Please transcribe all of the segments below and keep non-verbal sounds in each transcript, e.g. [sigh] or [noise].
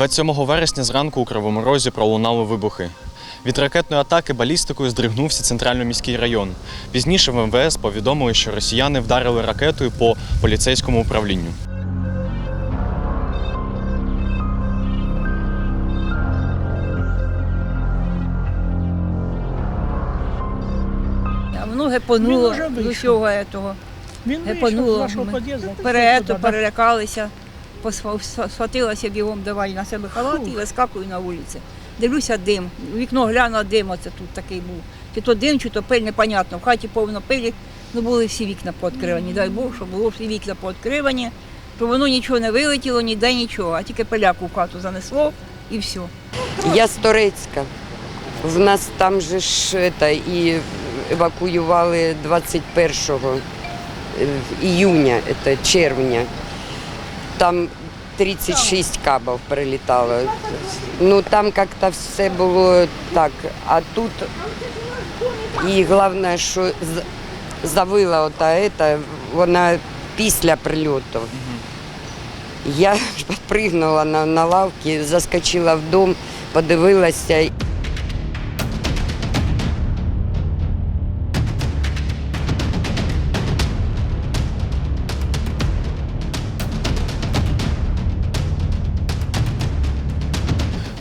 27 вересня зранку у Кривому Розі пролунали вибухи. Від ракетної атаки балістикою здригнувся центрально-міський район. Пізніше в МВС повідомили, що росіяни вдарили ракетою по поліцейському управлінню. Воно гепануло. Він вийшов з Гепануло. Ми. Перето, перелякалися, схватилася бігом, давай на себе халат і вискакую на вулиці. Дивлюся дим. Вікно гляну, дим оце тут такий був. Чи то дим, чи то пиль, непонятно. В хаті повно пилі, ну були всі вікна пооткривані. Дай Бог, щоб було всі вікна пооткривані, то воно нічого не вилетіло, ніде нічого, а тільки пиляку в хату занесло і все. Я з Торецька. В нас там же ж это, і евакуювали 21 іюня, это червня. Там 36 кабів прилітало. Ну там як-то все було так. А тут і головне, що завила ота ета, вона після прильоту. Я [laughs] пригнула на, на лавки, заскочила в дом, подивилася.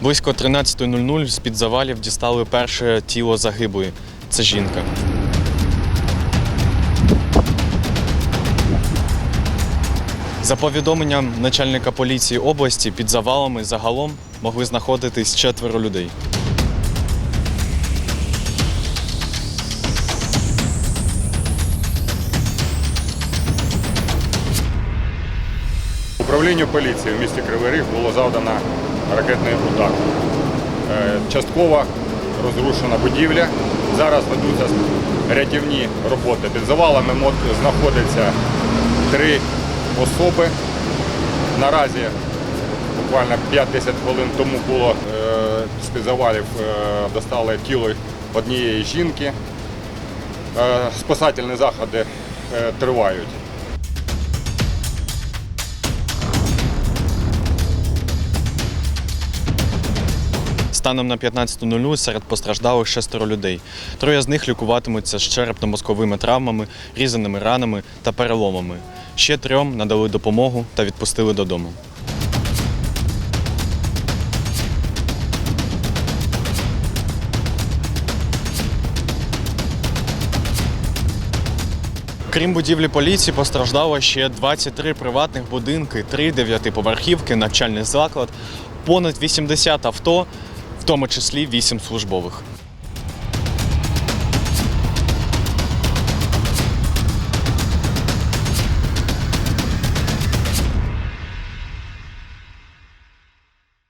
Близько 13.00 з-під завалів дістали перше тіло загиблої. Це жінка. За повідомленням начальника поліції області, під завалами загалом могли знаходитись четверо людей. Управлінню поліції в місті Кривий Ріг було завдано ракетний удар. Е, Частково розрушена будівля. Зараз ведуться рятівні роботи. Під завалами знаходяться три особи. Наразі буквально 5-10 хвилин тому було е, з-під завалів е, достали тіло однієї жінки. Спасательні заходи тривають. Станом на 15.00 серед постраждалих шестеро людей. Троє з них лікуватимуться з черепно-мозковими травмами, різаними ранами та переломами. Ще трьом надали допомогу та відпустили додому. Крім будівлі поліції, постраждало ще 23 приватних будинки, 3 дев'ятиповерхівки, навчальний заклад, понад 80 авто, в тому числі 8 службових.